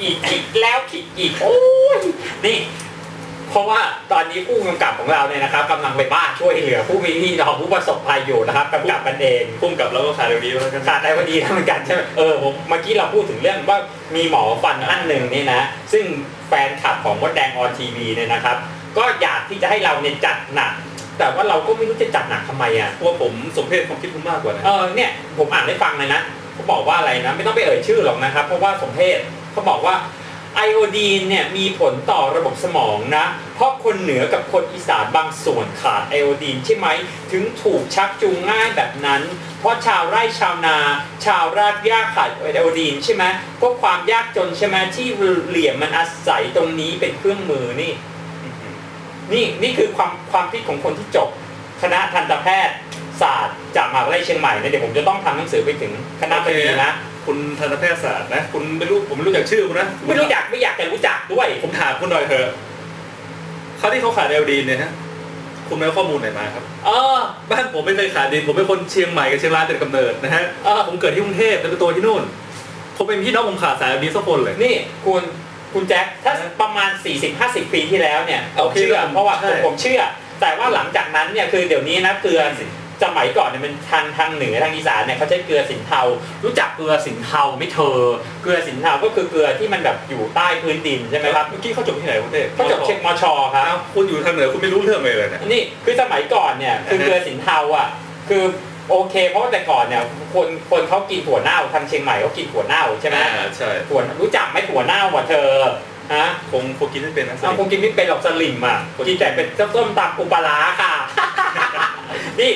อีกคิดแล้วคิดอีกโอ้ยนี่เพราะว่าตอนนี้ผู้กำกับของเราเนี่ยนะครับกำลังไปบ้านช่วยเหลือ ผู้มีที่รอผู้ประสบภัยอยู่นะครับกำกับกันเองพุ่มกับแล้วก็ขาดเดี๋ยวนี้แล้วกันขาดได้พอดีนะเหมือนกันใช่ไหมเออผมเมื่อกี้เราพูดถึงเรื่องว่ามีหมอฟันท่านหนึ่งนี่นะซึ่งแฟนคลับของมดแดงออนทีวีเนี่ยนะครับ ก็อยากที่จะให้เราเนี่ยจัดหนักแต่ว่าเราก็ไม่รู้จะจัดหนักทำไมอะเพราะว่าผมสมเพศความคิดคุณมากกว่านะเออเนี่ยผมอ่านได้ฟังเลยนะเขาบอกว่าอะไรนะ ไม่ต้องไปเอ่ยชื่อหรอกนะครับ เพราะว่าสมเพศ เขาบอกว่าไอโอดีนเนี่ยมีผลต่อระบบสมองนะ เพราะคนเหนือกับคนอีสานบางส่วนขาดไอโอดีนใช่ไหม ถึงถูกชักจูงง่ายแบบนั้น เพราะชาวไร่ชาวนา ชาวรากหญ้าขาดไอโอดีนใช่ไหมเพราะความยากจนใช่ไหมที่เหลี่ยมมันอาศัยตรงนี้เป็นเครื่องมือนี่ นี่นี่คือความความคิดของคนที่จบ คณะทันตแพทยศาสตร์จากมหาวิทยาลัยเชียงใหม่นะเดี๋ยวผมจะต้องทำหนังสือไปถึงคณะบดีนะ คุณทันตแพทยศาสตร์นะ คุณไม่รู้ผมไม่รู้จักชื่อคุณนะไม่รู้จักไม่อยากจะรู้จักด้วย ผมถามคุณหน่อยเถอะเขาที่เขาขาดเอลดีนเนี่ยฮะคุณไม่เอาข้อมูลไหนมาครับเออบ้านผมไม่เคยขาดดินผมเป็นคนเชียงใหม่กับเชียงรายแต่กำเนิดนะฮะเออผมเกิดที่กรุงเทพแต่เป็นตัวที่นู่นผมเป็นพี่น้องผมขาดสายดีสักคนเลยนี่คุณคุณแจ็คถ้าประมาณ 40-50 ปีที่แล้วเนี่ยผมโอเคเชื่อผมเพราะว่าใช่ผมผมเชื่อ แต่ว่าหลังจากนั้นเนี่ยคือเดี๋ยวนี้นะเกลือ สมัยก่อนเนี่ยมันทางทางเหนือทางอีสานเนี่ยเขาใช้เกลือสินเทา รู้จักเกลือสินเทาไหม่เธอ เกลือสินเทาก็คือเกลือที่มันแบบอยู่ใต้พื้นดินใช่ไหมครับเมื่อกี้เขาจบที่ไหนคุณเต้เขาจบเช็คมชครับอ้าวคุณอยู่ทางเหนือคุณไม่รู้เรื่องเลยเลยเนี่ยนี่คือสมัยก่อนเนี่ยคือเกลือสินเทาอะคือโอเค เพราะว่าแต่ก่อนเนี่ยคนคนเขากินถั่วเน่าทางเชียงใหม่เขากินถั่วเน่าใช่ไหมอ่าใช่ถั่วรู้จักไหมถั่วเน่าว่ะเธอฮะคงคงกินไม่เป็นนะเอาคงกินไม่เป็นหรอกสลิมอะกินแต่เป็นส้มตำปูปลาร้าค่ะ นี่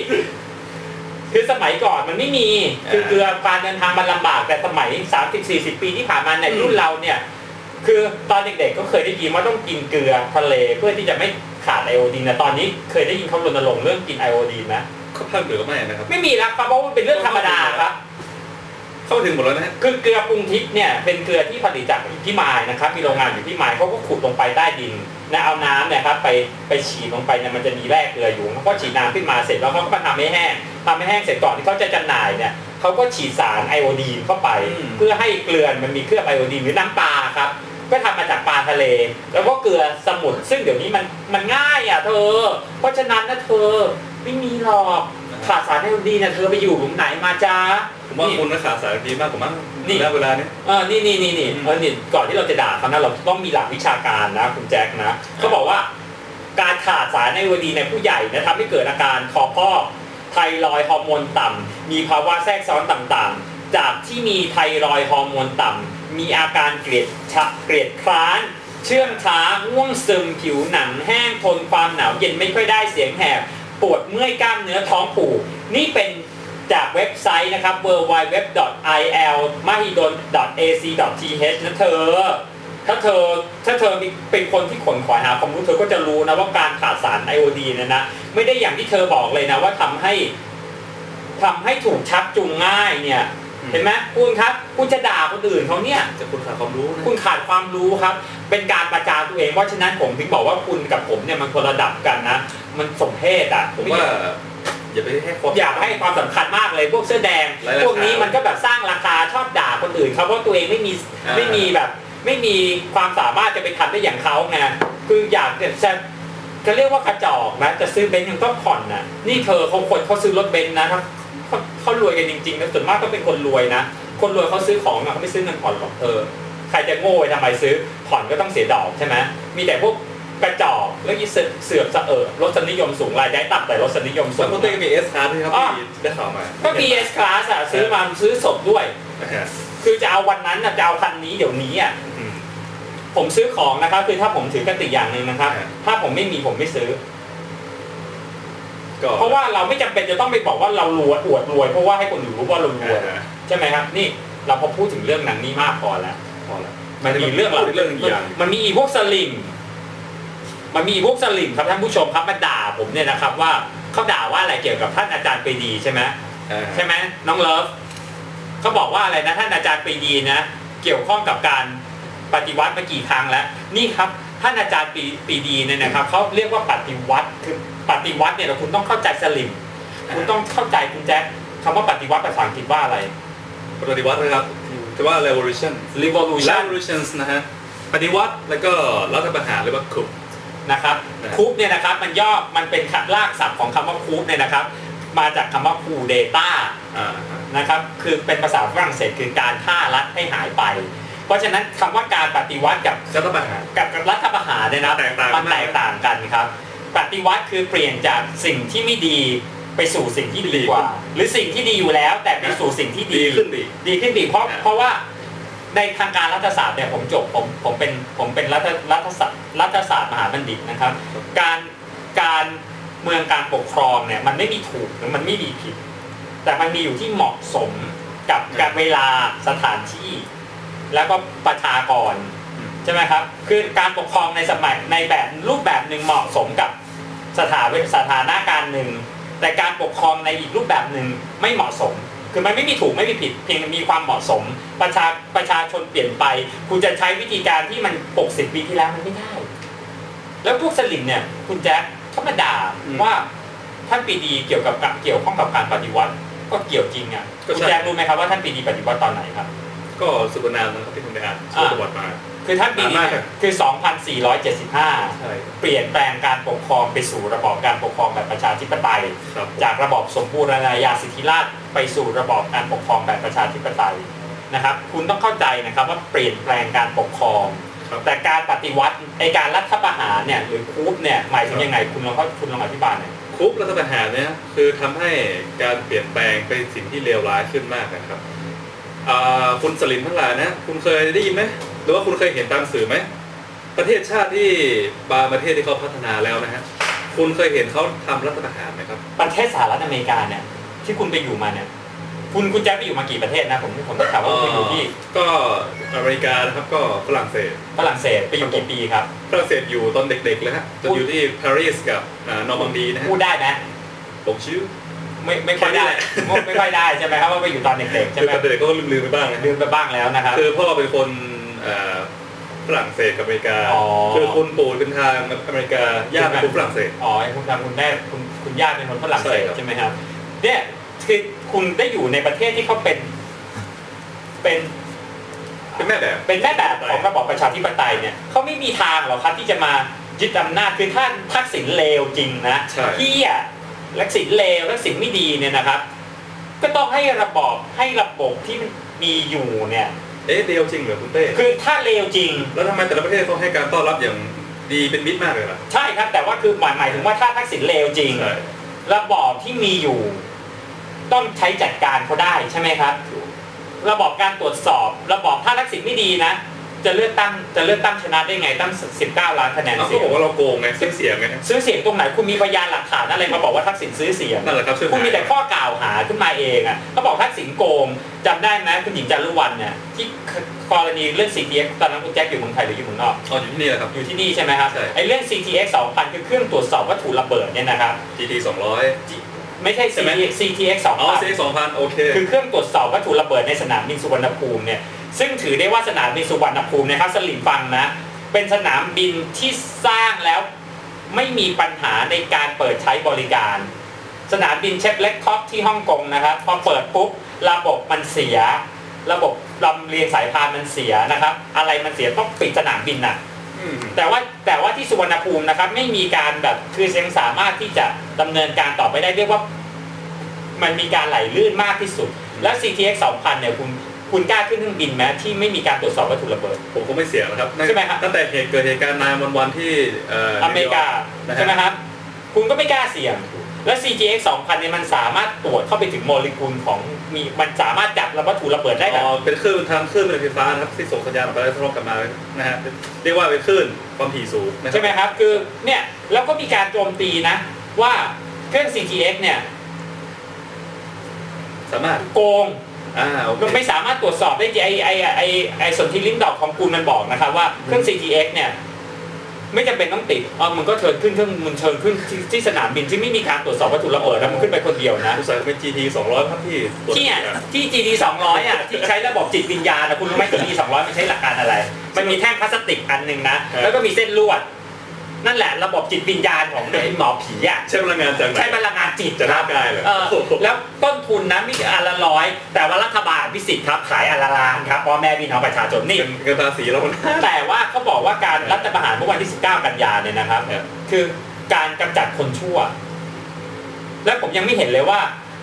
คือสมัยก่อนมันไม่มี คือเกลือการเดินทางมันลำบากแต่สมัย 30-40 ปีที่ผ่านมาในรุ่นเราเนี่ย คือตอนเด็กๆก็เคยได้ยินว่าต้องกินเกลือทะเลเพื่อที่จะไม่ขาดไอโอดีนนะตอนนี้เคยได้ยินเขารณรงค์เรื่องกินไอโอดีนไหมเขาภาคเหนือก็ไม่นะครับ ไม่มีแล้วครับเพราะว่ามันเป็นเรื่องธรรมดาครับเข้าถึงหมดแล้วนะฮะคือเกลือปรุงทิพย์เนี่ยเป็นเกลือที่ผลิตจากที่มายนะครับ มีโรงงานอยู่ที่มายเขาก็ขุดลงไปใต้ดิน นะเอาน้ำเนี่ยครับไปไปฉีดลงไปเนี่ยมันจะมีแร่เกลืออยู่เขาก็ฉีดน้ำขึ้นมาเสร็จแล้วเขาก็มาทำให้แห้งทำให้แห้งเสร็จก่อนที่เขาจะจำหน่ายเนี่ยเขาก็ฉีดสารไอโอดีนเข้าไป เพื่อให้เกลือมันมีเคลือบไอโอดีนหรือน้ำปลาครับก็ทำมาจากปลาทะเล แล้วก็เกลือสมุนซึ่งเดี๋ยวนี้มันมันง่ายอะเธอ เพราะฉะนั้นนะเธอไม่มีหรอก ขาดสารไอโอดีนนะเธอไปอยู่หลุมไหนมาจ้าผมว่าคุณนะขาดสารดีมากกว่ามั้งนี่แล้วเวลาเนี้ยเออนี่นี่นี่นี่อืมเออนี่ก่อนที่เราจะด่าเขานะเราต้องมีหลักวิชาการนะคุณแจ็คนะเขาบอกว่า การขาดสารไอโอดีนในผู้ใหญ่นะทำให้เกิดอาการคอพอกไทรอยด์ฮอร์โมนต่ำมีภาวะแทรกซ้อนต่างๆ จากที่มีไทรอยด์ฮอร์โมนต่ำมีอาการเกลียดชะเกลียดคร้าน เชื่องช้าง่วงซึมผิวหนังแห้งทนความหนาวเย็นไม่ค่อยได้เสียงแหบ ปวดเมื่อยกล้ามเนื้อท้องผูก นี่เป็นจากเว็บไซต์นะครับ www.ilmahidon.ac.th นะเธอ ถ้าเธอถ้าเธอเป็นคนที่ขนขวายหาความรู้เธอก็จะรู้นะว่าการขาดสารไอโอดีนเนยนะไม่ได้อย่างที่เธอบอกเลยนะว่าทำให้ทำให้ถูกชักจูงง่ายเนี่ย เห็นไหมคุณครับ คุณจะด่าคนอื่นเขาเนี่ยจะคุณขาดความรู้นะคุณขาดความรู้ครับ เป็นการประจานตัวเองเพราะฉะนั้นผมถึงบอกว่าคุณกับผมเนี่ยมันคนระดับกันนะ มันสมเพศอะผมว่าอย่าไปให้ความอยากให้ความสำคัญมากเลยพวกเสื้อแดงหลายราคาพวกนี้มันก็แบบสร้างราคาชอบด่าคนอื่นเขาเพราะตัวเองไม่มีอ่าไม่มีแบบ ไม่มีความสามารถจะไปทำได้อย่างเขาไงคืออยากจะจะเรียกว่ากระจอกนะจะซื้อเบนซ์ยังต้องผ่อนนะนี่เธอเขาคนเขาซื้อรถเบนซ์นะ เขาเขาเขารวยกันจริงๆนะส่วนมากก็เป็นคนรวยนะ คนรวยเขาซื้อของอะเขาไม่ซื้อเงินผ่อนหรอกเออใครจะโง่ไปทำไมซื้อผ่อนก็ต้องเสียดอกใช่ไหมมีแต่พวกกระจอกแล้วยี่เสือกสะเออรสนิยมสูงรายได้ต่ำแต่รสนิยมสูแล้วงคุณเต้ก็มีเอสคาร์ด้วยครับอะที่ได้ข่าวมาก็ BS Class อะซื้อมาซื้อสดด้วยนะฮะคือจะเอาวันนั้นน่ะจะเอาคันนี้เดี๋ยวนี้อะอืมผมซื้อของนะครับคือถ้าผมถือกติอย่างหนึ่งนะครับอ่าถ้าผมไม่มีผมไม่ซื้อก็ เพราะว่าเราไม่จำเป็นจะต้องไปบอกว่าเรารวยอวดรวย เพราะว่าให้คนอื่นรู้ว่าเรารวยอ่าใช่ไหมครับ นี่เราพอพูดถึงเรื่องนั้นนี่มากพอแล้วพอแล้วมันมีเรื่องพูดถึงเรื่องอีกอย่างมันมีอีพวกสลิมมันมีอีพวกสลิมครับท่านผู้ชมครับมาด่าผมเนี่ยนะครับ ว่าเขาด่าว่าอะไรเกี่ยวกับท่านอาจารย์ปรีดีใช่ไหมอ่าใช่ไหมน้องเลิฟเขาบอกว่าอะไรนะท่านอาจารย์ปรีดีนะ เกี่ยวข้องกับการ ปฏิวัติมากี่ครั้งแล้ว นี่ครับท่านอาจารย์ปรีปรีดีเนี่ยนะครับเขาเรียกว่าปฏิวัติคือปฏิวัติเนี่ยเราคุณต้องเข้าใจสลิมคุณต้องเข้าใจคุณแจ็คคำว่าปฏิวัติภาษาอังกฤษว่าอะไร ปฏิวัตินะครับแต่ว่า revolution revolution revolutions นะฮะปฏิวัติแล้วก็รัฐประหารหรือว่าคุปนะครับนะคูปเนี่ยนะครับมันย่อมันเป็นขัดลากศัพท์ของคำว่าคูปเนี่ยนะครับ มาจากคำว่าคูเดต้าอ่านะครับคือเป็นภาษาฝรั่งเศสคือการฆ่ารัฐให้หายไป เพราะฉะนั้นคำว่าการปฏิวัติกับรัฐประหารกับกับรัฐประหารเนี่ยนะแตกต่างมันมากแตกต่างกันครับ ปฏิวัติคือเปลี่ยนจากสิ่งที่ไม่ดีไปสู่สิ่งที่ดีกว่า หรือสิ่งที่ดีอยู่แล้ว แต่ไปสู่สิ่งที่ดีขึ้นดีดีขึ้นดีเพราะอ่าเพราะว่าในทางการรัฐศาสตร์เนี่ยผมจบผมผมเป็นผมเป็นรัฐรัฐศาสตร์รัฐศาสตร์มหาบัณฑิตนะครับ การการเมืองการปกครองเนี่ยมันไม่มีถูกหรือมันไม่มีผิด แต่มันมีอยู่ที่เหมาะสมกับการเวลาสถานที่ แล้วก็ประชากรใช่ไหมครับ คือการปกครองในสมัยในแบบรูปแบบหนึ่งเหมาะสมกับสถาเวสถานะการหนึ่ง แต่การปกครองในอีกรูปแบบหนึ่งไม่เหมาะสม คือมันไม่มีถูกไม่มีผิด เพียงมีความเหมาะสม ประชาประชาชนเปลี่ยนไป คุณจะใช้วิธีการที่มัน 60 ปีที่แล้วมันไม่ได้ แล้วพวกสลิมเนี่ยคุณแจ็คเขามาด่าอืมว่าท่านปรีดีเกี่ยวกับกับเกี่ยวข้องกับการปฏิวัติ ก็เกี่ยวจริงอะก็ใช่คุณแจ็ครู้ไหมครับว่าท่านปรีดีปฏิวัติตอนไหนครับ ก็สุกนานนะครับที่คุณไปอ่านชื่อประวัติมา คือท่านปรีดีนานมากเนี่ยคือ 2475ใช่เปลี่ยนแปลงการปกครองไปสู่ระบอบการปกครองแบบประชาธิปไตยครับจากระบอบสมบูรณาญาสิทธิราชย์ไปสู่ระบอบการปกครองแบบประชาธิปไตยนะครับ คุณต้องเข้าใจนะครับว่าเปลี่ยนแปลงการปกครองครับแต่การปฏิวัติไอการรัฐประหารเนี่ยหรือคูปเนี่ยหมายถึงยังไงคุณลองเข้าคุณลองอธิบายหน่อยคุปรัฐประหารเนี่ยคือทำให้การเปลี่ยนแปลงเป็นสิ่งที่เลวร้ายขึ้นมากนะครับอ่า คุณสลิมทั้งหลายนะ คุณเคยได้ยินไหมหรือว่าคุณเคยเห็นตามสื่อไหม ประเทศชาติที่บางประเทศที่เขาพัฒนาแล้วนะฮะ คุณเคยเห็นเขาทำรัฐประหารไหมครับ ประเทศสหรัฐอเมริกาเนี่ยที่คุณไปอยู่มาเนี่ย คุณคุณแจ็คไปอยู่มากี่ประเทศนะผมผมต้องถามว่าคุณอยู่ที่ ก็อเมริกานะครับก็ฝรั่งเศส ฝรั่งเศสไปอยู่กี่ปีครับ ฝรั่งเศสอยู่ตอนเด็กๆเลยฮะจนอยู่ที่ปารีสกับอ่านอร์มังดีนะฮะ พูดได้ไหมผมชื่อ ไม่ไม่ค่อยได้แค่นี้แหละไม่ค่อยได้ใช่ไหมครับว่าไปอยู่ตอนเด็กๆใช่คือไหมตอนเด็กๆก็ลืมๆไปบ้างนะลืมไปบ้างแล้วนะครับคือพ่อเป็นคนเอ่อฝรั่งเศสกับอเมริกาอ๋อคือคุณปู่เป็นทางอเมริกาย่าเป็นคนฝรั่งเศสอ๋อคุณทำคุณแม่คุณคุณย่าเป็นคนฝรั่งเศใช่สครับใช่ไหมครับเนี่ยคือคุณได้อยู่ในประเทศที่เขาเป็น เป็นเป็นแม่แบบเป็นแม่แบบของระบอบประชาธิปไตยเนี่ยเขาไม่มีทางหรอกครับที่จะมายึดอำนาจคือถ้าทักษิณเลวจริงนะใช่ที่อะ ทักษิณเลวทักษิณไม่ดีเนี่ยนะครับ ก็ต้องให้ระบอบให้ระบบที่มีอยู่เนี่ยเอ๊ะเดียวจริงเหรอคุณเต้คือถ้าเลวจริง แล้วทำไมแต่ละประเทศเขาให้การต้อนรับอย่างดีเป็นมิตรมากเลยล่ะใช่ครับ แต่ว่าคือหมายหมายถึงว่าถ้าทักษิณเลวจริงใช่ระบอบที่มีอยู่ ต้องใช้จัดการเขาได้ใช่ไหมครับ ระบอบการตรวจสอบ ระบอบถ้าทักษิณไม่ดีนะ จะเลือกตั้งจะเลือกตั้งชนะได้ไงตั้ง 19 ล้านคะแนนเอาเสีก็ยบอกว่าเราโกงไงซื้อเสียงไงซื้อเสียงตรงไหนคุณมีพยานหลักฐานอะไรมาบอกว่าทักษิณซื้อเสียงนั่นแหละครับช่วยคุณมีแต่ข้อกล่าวหาขึ้นมาเองอะเขาบอกทักษิณโกงจำได้ไหมคุณหญิงจารุวรรณเนี่ยที่กรณีเรื่อง CTX ตอนนั้นคุณแจ็คอยู่เมืองไทยหรืออยู่เมืองนอกอ๋ออยู่ที่นี่แหละครับอยู่ที่นี่ใช่ไหมครับใช่ไอ้เรื่อง CTX 2000คือเครื่องตรวจสอบวัตถุระเบิดเนี่ยนะครับ GT 200ไม่ใช่ใช่ไหม CTX CTX อ๋อ2000 CX 2,000โอเค คือเครื่องตรวจสอบวัตถุระเบิดในสนามบินสุวรรณภูมิเนี่ย ซึ่งถือได้ว่าสนามบินสุวรรณภูมินะครับสลิมฟังนะ เป็นสนามบินที่สร้างแล้วไม่มีปัญหาในการเปิดใช้บริการ สนามบินเชฟเล็กคอกที่ฮ่องกงนะครับ พอเปิดปุ๊บระบบมันเสีย ระบบลำเลียงสายพานมันเสียนะครับ อะไรมันเสียต้องปิดสนามบินน่ะอืมแต่ว่าแต่ว่าที่สุวรรณภูมินะครับ ไม่มีการแบบคือยังสามารถที่จะดำเนินการต่อไปได้เรียกว่า มันมีการไหลลื่นมากที่สุด แล้ว CTX 2000 เนี่ยคุณ คุณกล้าขึ้นเครื่องบินไหมที่ไม่มีการตรวจสอบวัตถุระเบิด ผมก็ไม่เสียแล้วครับใช่ไหมครับตั้งแต่เหตุเกิดเหตุการณ์นายวันวันๆที่เอ่ออเมริกานะฮะใช่ไหมครับ คุณก็ไม่กล้าเสี่ยง แล้ว CTX 2000เนี่ยมันสามารถตรวจเข้าไปถึงโมเลกุลของมีมันสามารถจับวัตถุระเบิดได้แบบอ๋อเป็นคลื่นทางคลื่นไฟฟ้านะครับที่ส่งสัญญาณออกไปแล้วทะเลาะกลับมานะฮะเรียกว่าเป็นคลื่นความถี่สูงนะครัใช่ไหมครับคือเนี่ยแล้วก็มีการโจมตีนะ ว่าเครื่อง CTX เนี่ยสามารถโกงอ่าโอเค มันไม่สามารถตรวจสอบได้จริงไอไอไอไอสนธิลิ้นดอกของคุณมันบอกนะครับว่าเครื่อง CTX เนี่ยไม่จำเป็นต้องติดเออมันก็เชิญขึ้นเครื่องมันเชิญขึ้นที่ที่สนามบินที่ไม่มีการตรวจสอบวัตถุระเบิดแล้วมันขึ้นไปคนเดียวนะอุตสาหกรรมเป็น GT 200ครับที่ตรวจที่เนี่ยอะที่ GD 200อะที่ใช้ระบบจิตวิญญาณนะคุณรู้ไหม GD 200มันใช้หลักการอะไร มันมีแท่งพลาสติกอันหนึ่งนะแล้วก็มีเส้นลวด นั่นแหละระบบจิตวิญญาณของไอ้หมอผีอะใช้พลังงานจากไหนใช้พลังงานจิตจะร่างกายเหรอเออแล้วต้นทุนนะมีอันละร้อย แต่ว่ารัฐบาลพิสิทธิ์ครับขายอันละล้านครับพ่อแม่พี่น้องประชาชนนี่เงินเงินภาษีเรานะแต่ว่าเขาบอกว่าการรัฐประหารเมื่อวันที่ 19 กันยาเนี่ยนะครับครับคือการกำจัดคนชั่ว และผมยังไม่เห็นเลยว่า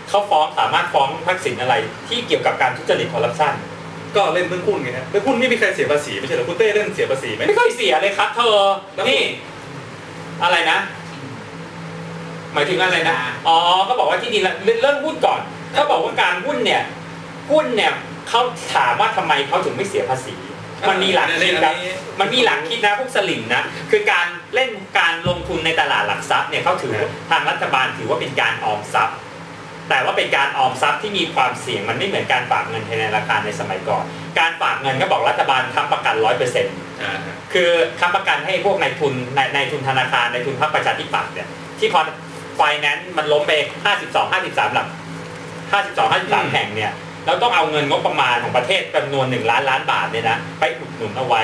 เขาฟ้องสามารถฟ้องทักษิณอะไร ที่เกี่ยวกับการทุจริตคอร์รัปชันก็เล่นเรื่องหุ้นไงฮะเรื่องหุ้นไม่มีใครเสียภาษีไม่ใช่เหรอคุณเต้เล่นเสียภาษีไหมไม่เคยเสียเลยครับเธอแล้วนี่ อะไรนะ หมายถึงอะไรนะอ๋อก็บอกว่าที่ดินเรื่องเรื่องหุ้นก่อนเขาบอกว่าการหุ้นเนี่ยหุ้นเนี่ยเขาถามว่าทำไมเขาถึงไม่เสียภาษี มันมีหลักคิดครับมันมีหลักคิดนะพวกสลิมนะ คือการเล่นการลงทุนในตลาดหลักทรัพย์เนี่ยเขาถือทางรัฐบาลถือว่าเป็นการออมทรัพย์ แต่ว่าเป็นการออมทรัพย์ที่มีความเสี่ยงมันไม่เหมือนการฝากเงินในธนาคารในสมัยก่อน การฝากเงินก็บอกรัฐบาลค้ำประกันร้อยเปอร์เซ็นต์คือค้ำประกันให้พวกนายทุนนายนายทุนธนาคารนายทุนพรรคประชาธิปัตย์เนี่ยที่พอไฟแนนซ์มันล้มไป 52 53 หลัก 52 53 แห่งเนี่ยเราต้องเอาเงินงบประมาณของประเทศจำนวน 1 ล้านล้านบาทเนี่ยนะไปอุดหนุนเอาไว้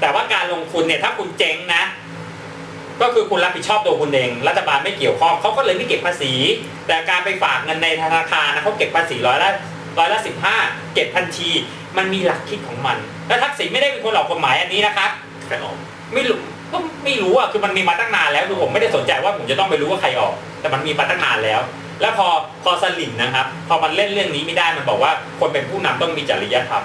แต่ว่าการลงทุนเนี่ยถ้าคุณเจ๊งนะ ก็คือคุณรับผิดชอบตัวคุณเอง รัฐบาลไม่เกี่ยวข้องเขาก็เลยไม่เก็บภาษี แต่การไปฝากเงินในธนาคารนะเขาเก็บภาษีร้อยละร้อยละสิบห้าเก็บทันทีมันมีหลักคิดของมัน แล้วทักษิณไม่ได้เป็นคนออกกฎหมายอันนี้นะครับใครออกไม่รู้ก็ไม่รู้อะคือมันมีมาตั้งนานแล้วคือผมไม่ได้สนใจว่าผมจะต้องไปรู้ว่าใครออก แต่มันมีมาตั้งนานแล้ว แล้วพอพอสลิมนะครับ พอมันเล่นเรื่องนี้ไม่ได้มันบอกว่าคนเป็นผู้นำต้องมีจริยธรรม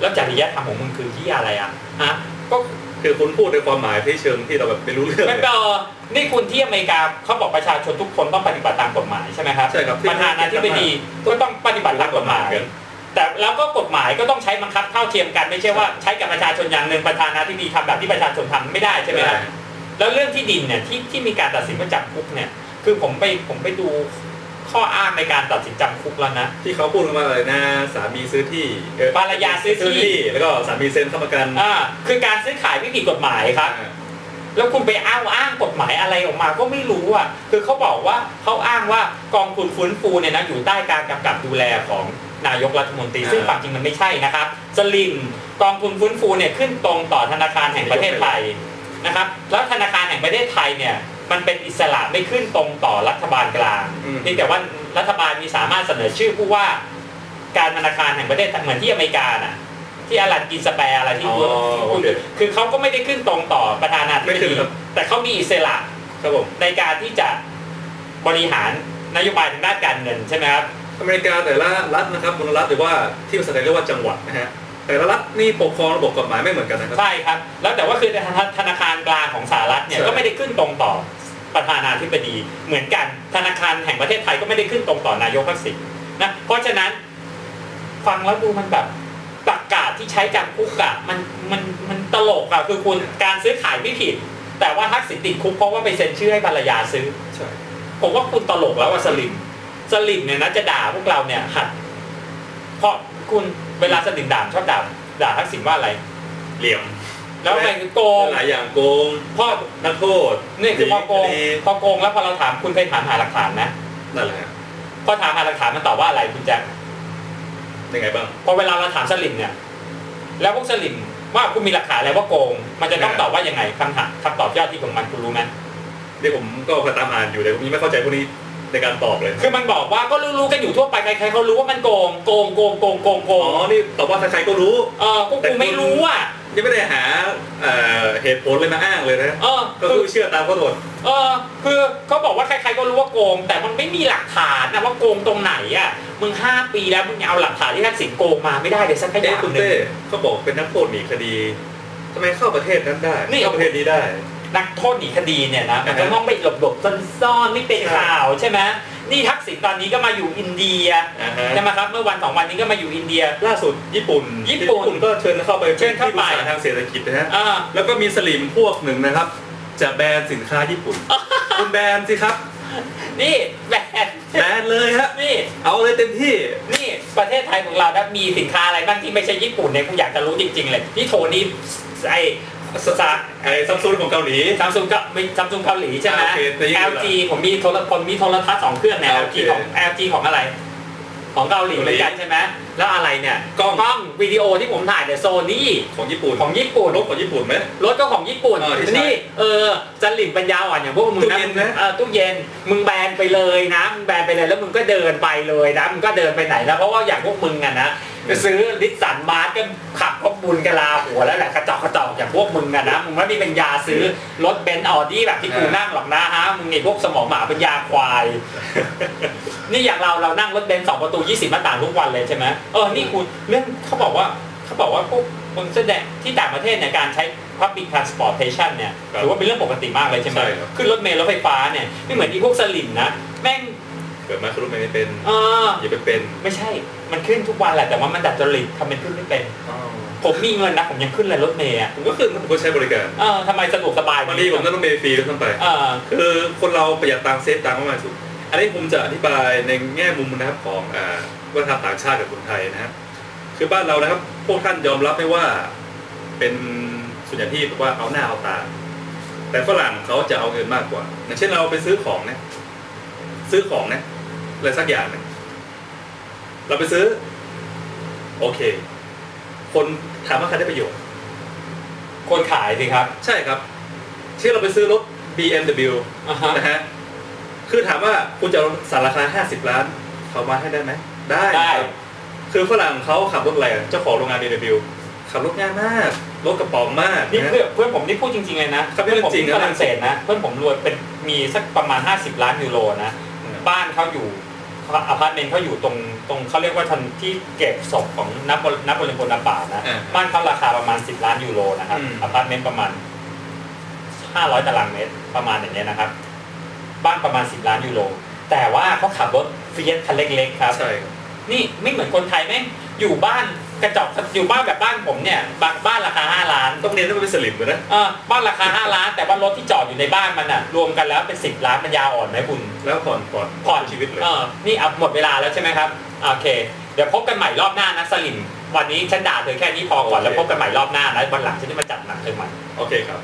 แล้วจริยธรรมของมึงคือที่อะไรอะฮะก็ คือคุณพูดในความหมายที่เชิงที่เราแบบไม่รู้เรื่องไม่เออนี่คุณที่อเมริกาเขาบอกประชาชนทุกคนต้องปฏิบัติตามกฎหมายใช่ไหมครับใช่ครับที่ประธานาธิบดีก็ต้องปฏิบัติตามกฎหมายแต่แล้วก็กฎหมายก็ต้องใช้บังคับเท่าเทียมกัน ไม่ใช่ว่าใช้กับประชาชนอย่างหนึ่งประธานาธิบดีทำแบบที่ประชาชนทำไม่ได้ใช่ไหมครับแล้วเรื่องที่ดินเนี่ยที่ที่มีการตัดสินว่าจำคุกเนี่ยคือผมไปผมไปดู ข้ออ้างในการตัดสินจำคุกแล้วนะ ที่เขาพูดกันว่าอะไรนะสามีซื้อที่เออภรรยาซื้อที่ แล้วก็สามีเซ็นค้ำประกันอ่าคือการซื้อขายไม่ผิดกฎหมายครับอ่าแล้วคุณไปอ้างอ้างกฎหมายอะไรออกมาก็ไม่รู้อะคือเขาบอกว่าเขาอ้างว่ากองทุนฟื้นฟูเนี่ยนะอยู่ใต้การกำกับดูแลของนายกรัฐมนตรีซึ่งความจริงมันไม่ใช่นะครับสลิมกองทุนฟื้นฟูเนี่ยขึ้นตรงต่อธนาคารแห่งประเทศไทยนะครับ แล้วธนาคารแห่งประเทศไทยเนี่ย มันเป็นอิสระไม่ขึ้นตรงต่อรัฐบาลกลางอืมเพียงแต่ว่ารัฐบาลมีสามารถเสนอชื่อผู้ว่าการธนาคารแห่งประเทศไทยเหมือนที่อเมริกาน่ะที่อลันกินสแปร์อะไรที่อ๋อพูดโอเคคือเขาก็ไม่ได้ขึ้นตรงต่อประธานาธิบไม่ขึ้ดีนครับแต่เขามีอิสระครับผมในการที่จะบริหารนโยบายทางด้านการเงินใช่ไหมครับอเมริกาแต่ละรัฐนะครับมลรัฐหรือว่าที่ภาษาไทยเรียกว่าจังหวัดนะฮะแต่ละรัฐนี่ปกครองระบบกฎหมายไม่เหมือนกันนะครับใช่ครับ แล้วแต่ว่าคือธนาคารกลางของสหรัฐเนี่ยใช่ก็ไม่ได้ขึ้นตรงต่อ ประธานาธิบดี เหมือนกันธนาคารแห่งประเทศไทยก็ไม่ได้ขึ้นตรงต่อนายกทักษิณนะเพราะฉะนั้นฟังแล้วดูมันแบบตรกกาศที่ใช้จำคุกอะมันมันมันตลกอะคือคุณการซื้อขายไม่ผิด แต่ว่าทักษิณติดคุกเพราะว่าไปเซ็นชื่อให้ภรรยาซื้อใช่ผมว่าคุณตลกแล้วว่าสลิมสลิมเนี่ยนะจะด่าพวกเราเนี่ยหัดเพราะคุณเวลาสลิมด่าชอบด่าด่าทักษิณว่าอะไรเหลี่ยม แล้วอะไรคือโกงหลายอย่างโกงพ่อนักโทษนี่คือพอโกงหนีพอโกงแล้วพอเราถามคุณเคยถามหาหลักฐานนะนั่นแหละฮะพอถามหาหลักฐานมันตอบว่าอะไรคุณแจ็คยังไงบ้างพอเวลาเราถามสลิมเนี่ย แล้วพวกสลิมว่าคุณมีหลักฐานอะไรว่าโกง มันจะต้องตอบว่ายังไงคำถามคำตอบยอดที่ของมันคุณรู้ไหมเดี๋ยวผมก็พยายามตามอ่านอยู่แต่ผมยังไม่เข้าใจพวกนี้ ในการตอบเลย คือมันบอกว่าก็รู้ๆกันอยู่ทั่วไปใครๆเขารู้ว่ามันโกง โกงโกงโกงโกงโกอ๋องนี่ตอบว่าใครๆก็รู้ เออก็กูไม่รู้อะยังไม่ได้หาเอ่อเหตุผลเลยมาอ้างเลยนะ เออก็คือคือเชื่อตามเขาหมดเออคือเขาบอกว่าใครๆก็รู้ว่าโกง แต่มันไม่มีหลักฐานนะว่าโกงตรงไหนอะมึงห้าปีแล้วมึงยังเอาหลักฐานที่ทักษิณโกงมาไม่ได้เลยสักอเอ๊ะย่างคุณหนึ่เต้งเขาบอกเป็นนักโทษหนีคดีทำไมเข้าประเทศนั้นได้นี่ เข้าประเทศนี้ได้ นักโทษหนีคดีเนี่ยนะมันก็อ่าฮะต้องไปหลบๆซ่อนๆไม่เป็นใช่ข่าวใช่ไหมนี่ทักษิณตอนนี้ก็มาอยู่อินเดียอ่าฮะใช่ไหมครับเมื่อวันสองวันนี้ก็มาอยู่อินเดีย ล่าสุดญี่ปุ่น ญี่ปุ่นก็เชิญเข้าไปเชิญเข้าไปที่ปรึกษทางเศรษฐกิจนะฮะอ่าแล้วก็มีสลิมพวกหนึ่งนะครับ จะแบนสินค้าญี่ปุ่นคุณแบนสิครับ นี่แบนแบนเลยฮะนี่เอาเลยเต็มที่นี่ประเทศไทยของเรานะมีสินค้าอะไรบ้างที่ไม่ใช่ญี่ปุ่นเนี่ยกูอยากจะรู้จริงๆเลยนี่โทนี่ไอ้ สซาไอ้ซัมซุงของเกาหลี ซัมซุงก็มีซัมซุงเกาหลีใช่ไหมอ่าโอเคแต่ญี่ปุ่น LG ผมมีโทรผมมีโทรทัศน์สองเครื่องเนี่ยอ่าโอ LG เคของ LG ของอะไร ของเกาหลีเหมือนกันใช่ไหม แล้วอะไรเนี่ยกล้องกล้อง วิดีโอที่ผมถ่ายเนี่ยโซนี่ของญี่ปุ่นของญี่ปุ่นรถของญี่ปุ่นไหม รถก็ของญี่ปุ่นเออที่ใช้นี่เออจะหลิมปัญญาอ่อนอย่างพวกมึงตู้นะเย็นนะเออตู้เย็นมึงแบนไปเลยนะมึงแบนไปเลยแล้วมึงก็เดินไปเลยนะมึงก็เดินไปไหนแล้วเพราะว่าอย่างพวกมึงอะนะไปซื้อลิสสันมาร์ทก็ขับก็บุญกะลาหัวแล้วแหละกระจอกกระจอกอย่างพวกมึงอะนะมึงไม่มีปัญญาซื้อรถเบนซ์ออดี้แบบที่กูนั่งหรอกนะฮะมึงไอ้พวกสมองหมาปัญญาควาย นี่อย่างเราเรานั่งรถเบนซ์สองประตู 20หน้าต่างทุกวันเลยใช่ไหมเออนี่คุณเรื่องเขาบอกว่าเขาบอกว่าพวกมึงแสดงที่ต่างประเทศเนี่ยการใช้ public transportation เนี่ยครับถือว่าเป็นเรื่องปกติมากเลยใช่ไหมใช่ครับขึ้นรถเมล์รถไฟฟ้าเนี่ยไม่เหมือนอีพวกสลิมนะแม่งเกิดมาคือรถไม่เป็นเอออย่าไปเป็น ไม่ใช่ มันขึ้นทุกวันแหละแต่ว่ามันดัดจริตทำเป็นขึ้นไม่เป็นผมมีเงินนะผมยังขึ้นเลยรถเมล์อะผมก็ขึ้นผมก็ใช้บริการเออทำไมสะดวกสบายบางทีผมนั่งรถเมล์ฟรีด้วยซ้ำไปเออคือคนเราประหยัดตังค์เซฟตังค์มากที่สุดอันนี้ผมจะอธิบายในแง่มุมนะครับของอ่า วัฒนธรรมต่างชาติกับคนไทยนะครับคือบ้านเรานะครับ พวกท่านยอมรับไหมว่าเป็นส่วนใหญ่ที่แบบว่าเอาหน้าเอาตา แต่ฝรั่งเขาจะเอาเงินมากกว่า อย่างเช่นเราไปซื้อของนะซื้อของนะอะไรสักอย่างหนึงเราไปซื้อ โอเค คนถามว่าใครได้ประโยชน์ คนขายสิครับ ใช่ครับ เช่นเราไปซื้อรถ BMW อ่าฮะนะฮะคือถามว่าคุณจะเอาสารราคา 50 ล้าน เขามาให้ได้ไหม ได้ได้ครับคือฝรั่งเขาขับรถอะไรอะเจ้าของโรงงาน BMW ขับรถง่ายมากรถกระป๋องมากนี่นะเพื่อนเพื่อนผมนี่พูดจริงๆเลยนะครับเพื่อนผมเรื่องจริงที่นะฝรั่งเศสนะเพื่อนผมรวยเป็นมีสักประมาณ 50 ล้านยูโรนะบ้านเขาอยู่อพาร์ตเมนต์เขาอยู่ตรงตรงเขาเรียกว่าทันที่เก็บศพของนักบรินักบริบนนาป่านะอ่าบ้านเขาราคาประมาณ 10 ล้านยูโรนะครับอืมอพาร์ตเมนต์ประมาณ 500 ตารางเมตรประมาณอย่างเงี้ยนะครับ บ้านประมาณ 10 ล้านยูโรแต่ว่าเขาขับรถเฟียสคันเล็กๆครับใช่ครับ นี่ไม่เหมือนคนไทยแม่งอยู่บ้านกระจอกอยู่บ้านแบบบ้านผมเนี่ยบ้านบ้านราคา5ล้านต้องเรียนต้องเป็นสลิมเลยนะเออบ้านราคา5ล้าน แต่ว่ารถที่จอดอยู่ในบ้านมันอะรวมกันแล้วเป็น10ล้านมันยาอ่อนไหมคุณ แล้วผ่อนผ่อนผ่อนชีวิตเลยเออนี่เอาหมดเวลาแล้วใช่ไหมครับอ่าโอเค เดี๋ยวพบกันใหม่รอบหน้านะสลิมวันนี้ฉันด่าเธอแค่นี้พอก่อนแล้วพบกันใหม่รอบหน้านะวันหลังฉันจะมาจัดหนักเธอใหม่โอเคครับ